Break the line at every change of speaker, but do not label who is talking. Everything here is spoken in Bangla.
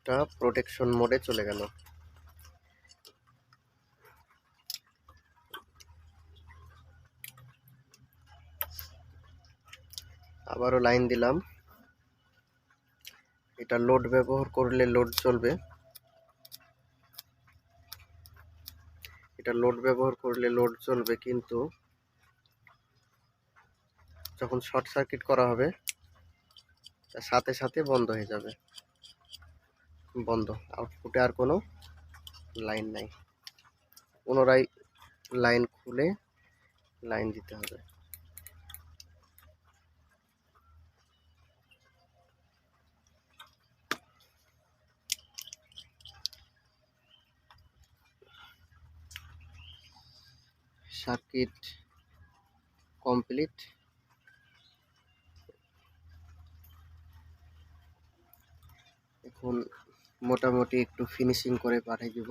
সার্কিটটা প্রোটেকশন মোডে চলে গেল। আবারও লাইন দিলাম। এটা লোড ব্যবহার করলে লোড চলবে। এটা লোড ব্যবহার করলে লোড চলবে কিন্তু যখন শর্ট সার্কিট করা হবে, তার সাথে সাথে বন্ধ হয়ে যাবে। বন্ধ। আউটপুটে আর কোনো লাইন নাই। পুনরায় লাইন খুলে লাইন দিতে হবে। Circuit complete. এখন মোটামুটি একটু ফিনিশিং করে পাঠিয়ে দিব।